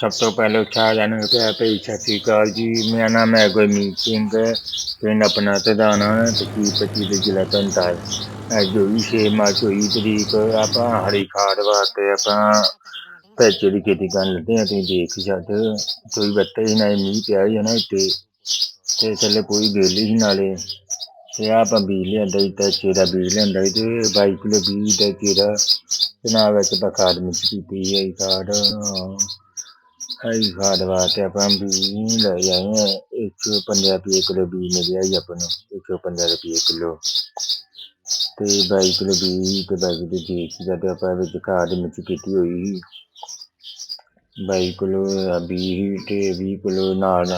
ਸਭ ਤੋਂ ਪਹਿਲਾਂ ਸਾਰਿਆਂ ਨੂੰ ਪਿਆਰ ਭਰੀ ਸਤਿ ਸ਼੍ਰੀ ਅਕਾਲ ਜੀ ਮੇਰਾ ਨਾਮ ਹੈ ਗੁਰਮੀਤ ਸਿੰਘ ਪਿੰਡ ਆਪਣਾ ਤਦਾਨਾ ਤਹਿਸੀਲ ਪੱਟੀ ਦੇ ਜ਼ਿਲ੍ਹਾ ਤਰਨਤਾਰਨ ਅੱਜ ਜੋ ਵੀ ਛੇ ਮਾਰਚ ਹੋਈ ਤਰੀਕ ਆਪਾਂ ਹਰੀ ਖਾਦ ਵਾਸਤੇ ਆਪਾਂ ਪੈਸੇ ਦੀ ਖੇਤੀ ਕਰਨ ਲੱਗੇ ਹਾਂ ਤੁਸੀਂ ਦੇਖ ਹੀ ਸਕਦੇ ਹੋ ਕੋਈ ਬੱਤੇ ਹੀ ਨਾ ਮੀਂਹ ਪਿਆ ਹੀ ਹੈ ਨਾ ਇੱਥੇ ਤੇ ਥੱਲੇ ਕੋਈ ਬੇਲੀ ਹੀ ਨਾਲੇ ਤੇ ਆਹ ਆਪਾਂ ਬੀਜ ਲਿਆਂਦਾ ਜੀ ਤੇ ਦਾ ਬੀਜ ਲਿਆਂਦਾ ਸੀ ਤੇ 22 ਕਿਲੋ ਬੀਜ ਦਾ ਚੇਰਾ ਤੇ ਨਾਲ ਵਿੱਚ ਆਪਾਂ ਖਾਦ ਮਿਕਸ ਕੀਤੀ ਹੈ ਖਾਦ ਹਰੀ ਖਾਦ ਵਾਸਤੇ ਆਪਾਂ ਬੀਜ ਲੈ ਆਏ ਹਾਂ 115 ਰੁਪਏ ਕਿਲੋ ਬੀਜ ਮਿਲਿਆ ਜੀ ਆਪਾਂ ਨੂੰ 115 ਰੁਪਏ ਕਿਲੋ। ਤੇ 22 ਕਿਲੋ ਬੀਜ ਤੇ 22 ਦੇ ਦੇਖ ਜਦ ਆਪਾਂ ਵਿੱਚ ਖਾਦ ਮਿਕਸ ਕੀਤੀ ਹੋਈ ਸੀ। 22 ਕਿਲੋ ਬੀਜ ਤੇ 20 ਕਿਲੋ ਨਾਲ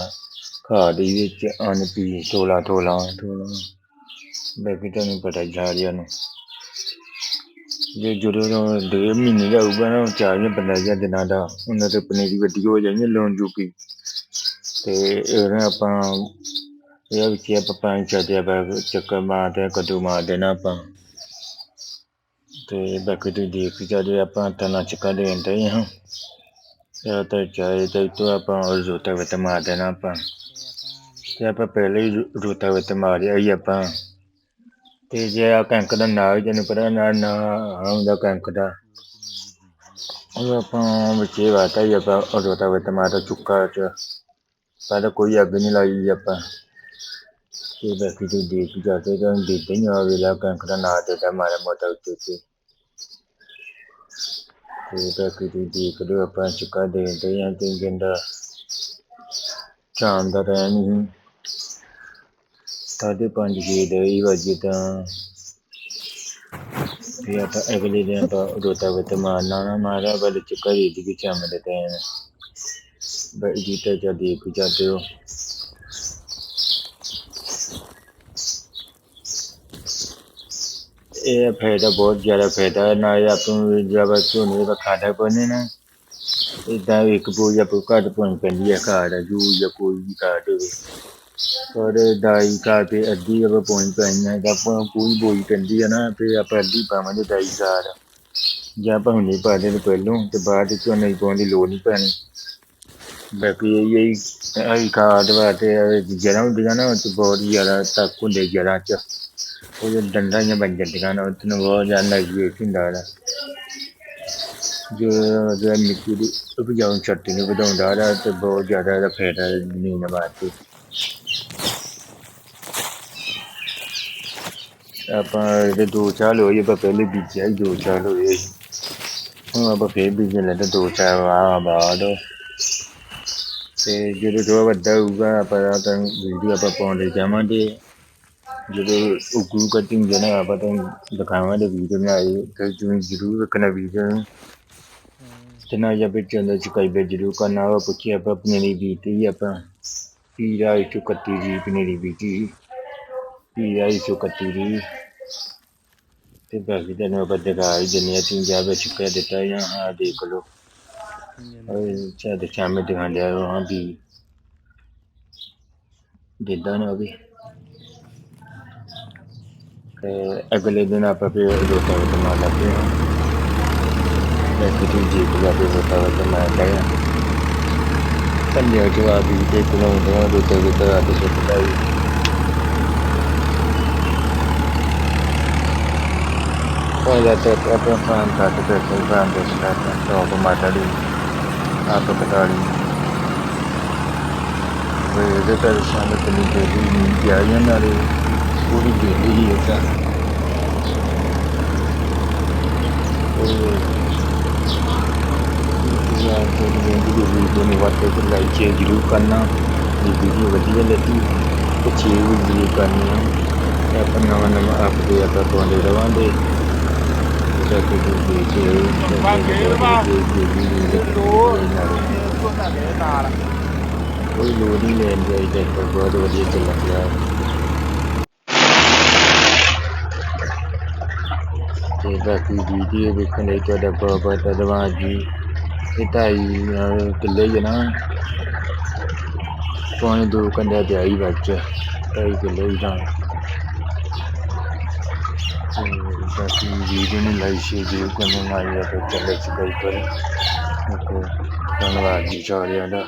ਖਾਦ ਦੇ ਵਿੱਚ ਅਨ ਪੀ ਤੋਲਾ ਤੋਲਾ ਬਾਕੀ ਤੁਹਾਨੂੰ ਪਤਾ ਹੀ ਸਾਰਿਆਂ ਨੂੰ। ਜੇ ਜਦੋਂ ਡੇਢ ਮਹੀਨੇ ਦਾ ਹੋਊਗਾ ਨਾ ਪੰਦਰਾਂ ਜਾਂ ਦਿਨਾਂ ਦਾ, ਉਹਨਾਂ ਤੇ ਪਨੀਰੀ ਵੱਡੀ ਹੋ ਜਾਣੀ ਲੋਨ ਜੂਪੀ ਤੇ ਇਹਨਾਂ ਆਪਾਂ ਇਹ ਵਿੱਚ ਆਪਾਂ ਪਾਣੀ ਛੱਡਿਆ ਬੈ ਚੱਕਰ ਮਾਰਦੇ ਕਦੂ ਮਾਰ ਦੇਣਾ ਆਪਾਂ। ਤੇ ਬਾਕੀ ਤੁਸੀਂ ਦੇਖ ਹੀ ਸਕਦੇ ਆਪਾਂ ਤਨਾ ਚੱਕਾ ਦੇਣ ਦੇ ਹਾਂ। ਇਹ ਤਾਂ ਚਾਹੇ ਤਾਂ ਤੋਂ ਆਪਾਂ ਰੋਟਾ ਵਿੱਚ ਮਾਰ ਦੇਣਾ ਆਪਾਂ। ਤੇ ਆਪਾਂ ਪਹਿਲੇ ਹੀ ਰੋਟਾ ਵਿੱਚ ਮਾਰਿਆ ਹੀ ਆਪਾਂ। ਤੇ ਜੇ ਆ ਕਣਕ ਦਾ ਨਾਂ ਜਿਹਨੂੰ ਪਤਾ ਨਾ ਨਾ ਆਉਂਦਾ ਕਣਕ ਦਾ। ਉਹ ਆਪਾਂ ਵਿੱਚ ਵਾਤਾ ਹੀ ਆਪਾਂ ਰੋਟਾ ਵਿੱਚ ਮਾਰਦਾ ਚੁੱਕਾ ਚ। ਪਹਿਲਾਂ ਕੋਈ ਅੱਗ ਨਹੀਂ ਲਾਈ ਆਪਾਂ। ਤੇ ਬਾਕੀ ਤੁਸੀਂ ਦੇਖ ਹੀ ਜਾਂਦੇ ਤਾਂ ਦੇਖਦੇ ਨਹੀਂ ਆ ਵੇਲਾ ਕਣਕ ਦਾ ਨਾਂ ਦੇਦਾ ਮਾਰਾ ਮੋਟਾ ਉੱਤੇ ਉੱਤੇ। ਤੇ ਬਾਕੀ ਤੁਸੀਂ ਦੇਖਦੇ ਹੋ ਆਪਾਂ ਚੁੱਕਾ ਦੇਦੇ ਹਾਂ ਤੇ ਜਿੰਦਾ ਸ਼ਾਮ ਦਾ ਟਾਈਮ ਹੀ। ਸਾਢੇ ਪੰਜ ਛੇ ਦੇ ਹੀ ਵਜੇ ਤਾਂ ਫਿਰ ਆਪਾਂ ਅਗਲੇ ਦਿਨ ਆਪਾਂ ਰੋਟਾ ਵਿੱਚ ਮਾਰਨਾ ਨਾ ਮਾਰਿਆ ਬਲ ਚੁੱਕਾ ਦੇ ਦੀ ਸ਼ਾਮ ਦੇ ਟਾਈਮ ਬਈ ਜੀ ਤੇ ਜਦ ਦੇਖ ਜਾਂਦੇ ਹੋ ਇਹ ਫਾਇਦਾ ਬਹੁਤ ਜ਼ਿਆਦਾ ਫਾਇਦਾ ਹੈ ਨਾ ਇਹ ਆਪਾਂ ਨੂੰ ਜਦ ਝੋਨੇ ਦਾ ਖਾਦਾ ਪਾਉਂਦੇ ਨਾ ਇਦਾਂ ਇੱਕ ਬੋਝ ਆਪਾਂ ਘੱਟ ਪਾਉਣੀ ਪੈਂਦੀ ਹੈ ਖਾਦ ਜੂ ਜਾਂ ਕੋਈ ਵੀ ਖਾਦ ਹੋਵੇ ਪਰ ਦਾਈ ਖਾਦ ਕੇ ਅੱਧੀ ਆਪਾਂ ਪਾਉਣੀ ਪੈਣੀ ਹੈ ਤਾਂ ਆਪਾਂ ਕੋਈ ਬੋਝ ਪੈਂਦੀ ਹੈ ਨਾ ਫਿਰ ਆਪਾਂ ਅੱਧੀ ਪਾਵਾਂਗੇ ਦਾਈ ਖਾਦ ਜਾਂ ਆਪਾਂ ਹੁਣੇ ਪਾ ਦੇ ਪਹਿਲੋਂ, ਤੇ ਬਾਅਦ ਵਿੱਚ ਝੋਨੇ ਪਾਉਣ ਦੀ ਲੋੜ ਨਹੀਂ ਪੈਣੀ। ਬਾਕੀ ਇਹ ਹੀ ਆਹੀ ਖਾਦ ਵਾਸਤੇ ਜੜ੍ਹਾਂ ਹੁੰਦੀਆਂ ਨਾ, ਉਹ 'ਚ ਬਹੁਤ ਜ਼ਿਆਦਾ ਤੱਕ ਹੁੰਦੇ ਜਰਾ 'ਚ। ਉਹ ਜੋ ਡੰਡਾ ਜਿਹੀਆਂ ਬਣ ਜਾਂਦੀਆਂ ਨਾ ਉਹਦੇ ਬਹੁਤ ਜ਼ਿਆਦਾ ਨੈਗੇਟਿਵ ਹੁੰਦਾ ਹੈ ਜੋ ਜੋ ਮਿੱਟੀ ਦੀ ਉਪਜਾਊ ਸ਼ਕਤੀ ਨੂੰ ਵਧਾਉਂਦਾ ਹੈ ਤੇ ਬਹੁਤ ਜ਼ਿਆਦਾ ਇਹਦਾ ਫਾਇਦਾ ਹੈ ਜ਼ਮੀਨ ਵਾਸਤੇ। ਆਪਾਂ ਇਹਦੇ ਦੋ ਸਾਲ ਹੋਏ ਆਪਾਂ ਪਹਿਲੇ ਬੀਜਿਆ ਸੀ, ਦੋ ਸਾਲ ਹੋਏ ਹੁਣ ਆਪਾਂ ਫੇਰ ਬੀਜਣ ਲੱਗੇ ਦੋ ਚਾਰ ਵਾਰ ਬਾਅਦ। ਤੇ ਜਦੋਂ ਥੋੜਾ ਵੱਡਾ ਹੋਊਗਾ, ਆਪਾਂ ਤਾਂ ਵੀਡੀਓ ਆਪਾਂ ਪਾਉਂਦੇ ਜਾਵਾਂਗੇ। ਜਦੋਂ ਉਗੂ ਕਟਿੰਗ ਜਨਾ ਆਪਾਂ ਤੁਹਾਨੂੰ ਦਿਖਾਵਾਂਗੇ ਵੀਡੀਓ ਬਣਾਈ ਤੇ ਤੁਸੀਂ ਜ਼ਰੂਰ ਵੇਖਣਾ ਵੀਡੀਓ ਤੇ ਨਾ ਜਾਂ ਵਿੱਚ ਅੰਦਰ ਸਬਸਕ੍ਰਾਈਬ ਜ਼ਰੂਰ ਕਰਨਾ ਆਪਾਂ ਪੁੱਛੀ ਆਪਾਂ ਆਪਣੇ ਲਈ ਬੀਤੀ ਆਪਾਂ। ਪੀਰਾ ਇੱਕ ਕੱਤੀ ਦੀ ਪਨੀਰੀ ਬੀਤੀ ਪੀਰਾ ਇੱਕ ਕੱਤੀ ਦੀ ਤੇ ਬਾਕੀ ਤੁਹਾਨੂੰ ਆਪਾਂ ਦਿਖਾ ਹੀ ਦਿੰਦੇ ਹਾਂ ਤੁਸੀਂ ਜਾ ਵਿੱਚ ਕਹਿ ਦਿੱਤਾ ਜਾਂ ਆ ਦੇਖ ਲਓ और शायद शाम में दिखा दिया वहाँ भी दिखा ना अभी ਤੇ ਅਗਲੇ ਦਿਨ ਆਪਾਂ ਫਿਰ ਰੋਟਾ ਵਿੱਚ ਮਾਰ ਲੱਗੇ ਹਾਂ ਮੈਂ ਕਿਤੇ ਜੀ ਕੋਲ ਆਪੇ ਰੋਟਾ ਵਿੱਚ ਮਾਰ ਲਿਆ ਕੰਨਿਆ ਜੋ ਆ ਵੀ ਤੇ ਕੋਲੋਂ ਦਾ ਰੋਟਾ ਵਿੱਚ ਆ ਕੇ ਸੁੱਟਦਾ ਹੀ Poi te proprio affrontato perché il grande è stato dopo magari ਆਪ ਪਤਾ ਨਹੀਂ ਵੇ ਦੇ ਪਰ ਸ਼ਾਮ ਤੇ ਨਹੀਂ ਦੇ ਨਹੀਂ ਗਿਆ ਜਾਂ ਨਾਲੇ ਪੂਰੀ ਦੇ ਹੀ ਹੈ ਤਾਂ ਯਾਰ ਕੋਈ ਨਹੀਂ ਦੀ ਵੀਡੀਓ ਨੂੰ ਵਾਟੇ ਤੇ ਲਾਈਕ ਜ਼ਰੂਰ ਕਰਨਾ। ਇਹ ਵੀਡੀਓ ਵਧੀਆ ਲੱਗੀ ਤੇ ਸ਼ੇਅਰ ਵੀ ਜ਼ਰੂਰ ਕਰਨੀ ਹੈ ਤੇ ਆਪਾਂ ਨਵਾਂ ਨਵਾਂ ਅਪਡੇਟ ਆਪਾਂ ਪਾਉਂਦੇ ਰਵਾਂਗੇ। ਜਾ ਕੇ ਕੋਈ ਲੋੜ ਨਹੀਂ ਲੈਣ ਦੀ ਟਰੈਕਟਰ ਬਹੁਤ ਵਧੀਆ ਚੱਲ ਰਿਹਾ ਤੇ ਬਾਕੀ ਵੀਡੀਓ ਵੇਖਣ ਲਈ ਤੁਹਾਡਾ ਬਹੁਤ ਬਹੁਤ ਧੰਨਵਾਦ ਜੀ। ਇਹ ਢਾਈ ਕਿੱਲੇ ਹੀ ਨਾ। ਪੌਣੇ ਦੋ ਕੰਡਾ ਤੇ ਆਈ ਵਿੱਚ। ਢਾਈ ਕਿੱਲੇ ਹੀ ਤਾਂ ਬਾਕੀ ਵੀਡੀਓ ਨੂੰ ਲਾਈਕ ਸ਼ੇਅਰ ਜ਼ਰੂਰ ਕਰਨਾ ਨਾਲ ਹੀ ਚੱਲੇ ਸਬਸਕ੍ਰਾਈਬ ਕਰੋ ਓਕੇ ਧੰਨਵਾਦ ਜੀ ਸਾਰਿਆਂ ਦਾ।